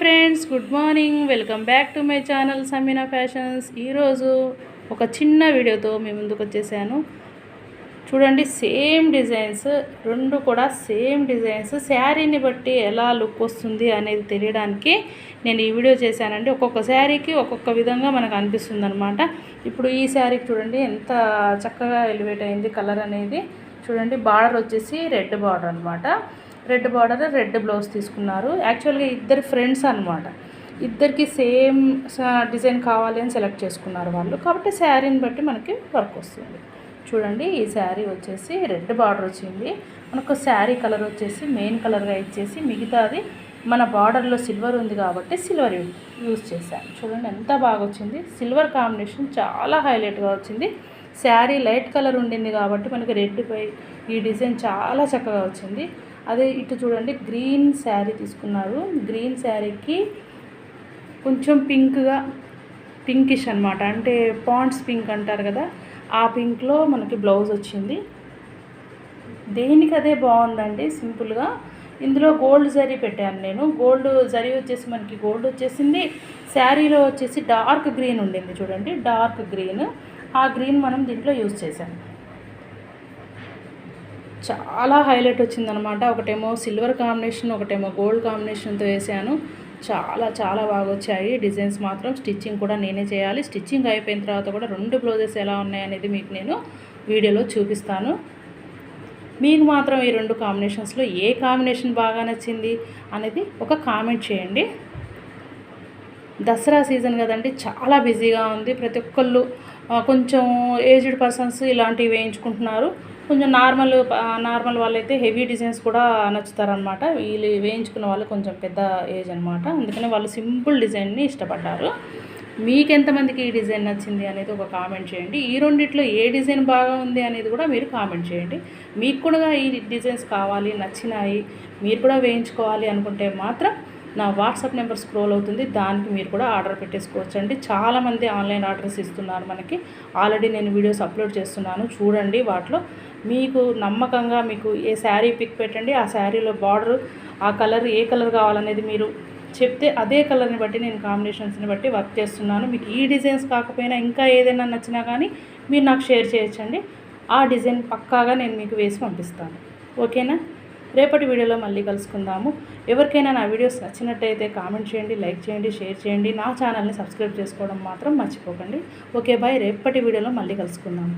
Friends good morning. Welcome back to my channel Sameena fashions. ఈరోజు ఒక చిన్న వీడియోతో మీ ముందుకు వచ్చేసాను. చూడండి సేమ్ డిజైన్స్ రెండు కూడా సేమ్ డిజైన్స్. శారీని బట్టి ఎలా లుక్ వస్తుంది అనేది తెలియడానికి నేను ఈ వీడియో చేశానండి. ఒక్కొక్క శారీకి ఒక్కొక్క విధంగా మనకు అనిపిస్తుంది అనమాట ఇప్పుడు ఈ శారీకి చూడండి ఎంత చక్కగా ఎలివేట్ అయింది కలర్ అనేది. చూడండి బార్డర్ వచ్చేసి రెడ్ బార్డర్ అనమాట రెడ్ బార్డర్ రెడ్ బ్లౌజ్ తీసుకున్నారు. యాక్చువల్గా ఇద్దరు ఫ్రెండ్స్ అనమాట ఇద్దరికి సేమ్ డిజైన్ కావాలి అని సెలెక్ట్ చేసుకున్నారు వాళ్ళు. కాబట్టి శారీని బట్టి మనకి వర్క్ వస్తుంది. చూడండి ఈ శారీ వచ్చేసి రెడ్ బార్డర్ వచ్చింది. మనకు శారీ కలర్ వచ్చేసి మెయిన్ కలర్గా ఇచ్చేసి మిగతాది మన బార్డర్లో సిల్వర్ ఉంది కాబట్టి సిల్వర్ యూజ్ చేశాను. చూడండి ఎంత బాగా వచ్చింది. సిల్వర్ కాంబినేషన్ చాలా హైలైట్గా వచ్చింది. శారీ లైట్ కలర్ ఉండింది కాబట్టి మనకి రెడ్ పై ఈ డిజైన్ చాలా చక్కగా వచ్చింది. అదే ఇటు చూడండి గ్రీన్ శారీ తీసుకున్నారు. గ్రీన్ శారీకి కొంచెం పింక్గా పింకిష్ అనమాట అంటే పాండ్స్ పింక్ అంటారు కదా ఆ పింక్లో మనకి బ్లౌజ్ వచ్చింది. దేనికి అదే బాగుందండి సింపుల్గా. ఇందులో గోల్డ్ జరీ పెట్టాను నేను. గోల్డ్ జరీ వచ్చేసి మనకి గోల్డ్ వచ్చేసింది. శారీలో వచ్చేసి డార్క్ గ్రీన్ ఉండింది చూడండి డార్క్ గ్రీన్. ఆ గ్రీన్ మనం దీంట్లో యూజ్ చేశాము చాలా హైలైట్ వచ్చిందనమాట ఒకటేమో సిల్వర్ కాంబినేషన్ ఒకటేమో గోల్డ్ కాంబినేషన్తో వేసాను. చాలా చాలా బాగా వచ్చాయి డిజైన్స్ మాత్రం స్టిచ్చింగ్ కూడా నేనే చేయాలి. స్టిచ్చింగ్ అయిపోయిన తర్వాత కూడా రెండు బ్లౌజెస్ ఎలా ఉన్నాయనేది మీకు నేను వీడియోలో చూపిస్తాను. మీకు మాత్రం ఈ రెండు కాంబినేషన్స్లో ఏ కాంబినేషన్ బాగా నచ్చింది అనేది ఒక కామెంట్ చేయండి. దసరా సీజన్ కదండి చాలా బిజీగా ఉంది. ప్రతి ఒక్కళ్ళు కొంచెం ఏజ్డ్ పర్సన్స్ ఇలాంటివి వేయించుకుంటున్నారు. కొంచెం నార్మల్ నార్మల్ వాళ్ళైతే హెవీ డిజైన్స్ కూడా నచ్చుతారనమాట వీళ్ళు వేయించుకున్న వాళ్ళు కొంచెం పెద్ద ఏజ్ అనమాట అందుకని వాళ్ళు సింపుల్ డిజైన్ని ఇష్టపడ్డారు. మీకు ఎంతమందికి ఈ డిజైన్ నచ్చింది అనేది ఒక కామెంట్ చేయండి. ఈ రెండిట్లో ఏ డిజైన్ బాగా ఉంది అనేది కూడా మీరు కామెంట్ చేయండి. మీకు కూడా ఈ డిజైన్స్ కావాలి నచ్చినాయి మీరు కూడా వేయించుకోవాలి అనుకుంటే మాత్రం నా వాట్సాప్ నెంబర్ స్క్రోల్ అవుతుంది దానికి మీరు కూడా ఆర్డర్ పెట్టేసుకోవచ్చు అండి చాలామంది ఆన్లైన్ ఆర్డర్స్ ఇస్తున్నారు మనకి. ఆల్రెడీ నేను వీడియోస్ అప్లోడ్ చేస్తున్నాను చూడండి వాటిలో. మీకు నమ్మకంగా మీకు ఏ శారీ పిక్ పెట్టండి ఆ శారీలో బార్డర్ ఆ కలర్ ఏ కలర్ కావాలనేది మీరు చెప్తే అదే కలర్ని బట్టి నేను కాంబినేషన్స్ని బట్టి వర్క్ చేస్తున్నాను. మీకు ఈ డిజైన్స్ కాకపోయినా ఇంకా ఏదైనా నచ్చినా కానీ మీరు నాకు షేర్ చేయొచ్చండి. ఆ డిజైన్ పక్కాగా నేను మీకు వేసి పంపిస్తాను. ఓకేనా? రేపటి వీడియోలో మళ్ళీ కలుసుకుందాము. ఎవరికైనా నా వీడియోస్ నచ్చినట్టయితే కామెంట్ చేయండి లైక్ చేయండి షేర్ చేయండి. నా ఛానల్ని సబ్స్క్రైబ్ చేసుకోవడం మాత్రం మర్చిపోకండి. Okay bye. రేపటి వీడియోలో మళ్ళీ కలుసుకుందాము